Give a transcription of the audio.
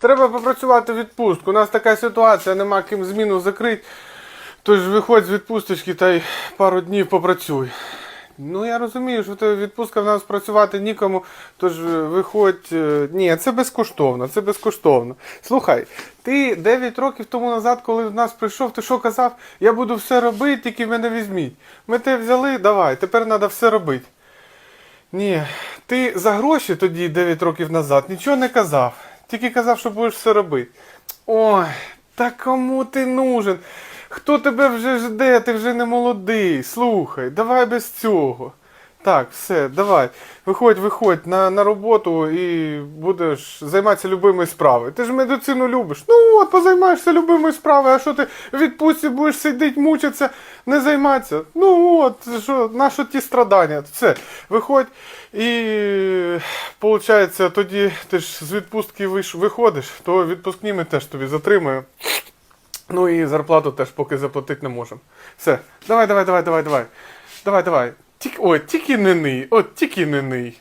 Треба попрацювати в відпустку. У нас така ситуація, нема ким зміну закрити. Тож виходь з відпусточки та й пару днів попрацюй. Ну я розумію, що тебе відпустка в нас працювати нікому, тож е, виходь. е, Ні, це безкоштовно, це безкоштовно. Слухай, ти 9 років тому назад, коли в нас прийшов, ти що казав? Я буду все робити, тільки мене візьміть. Ми тебе взяли, давай, тепер треба все робити. Ні, ти за гроші тоді 9 років назад нічого не казав. Тільки казав, що будеш все робити. Ой, та кому ти нужен? Хто тебе вже жде? Ти вже не молодий. Слухай, давай без цього. Так, все, давай. Виходь, виходь на, на роботу і будеш займатися любимою справою. Ти ж медицину любиш. Ну от, позаймаєшся любимою справою, а що ти в відпустці будеш сидіти, мучитися, не займатися. Ну от, що, на що ті страдання? Все, виходь і виходить, тоді ти ж з відпустки виходиш, то відпускні ми теж тобі затримаємо. Ну і зарплату теж поки заплатити не можемо. Все, давай, давай, давай, давай, давай. Давай, давай. Тільки, ой, тільки не ний, от тільки не ний.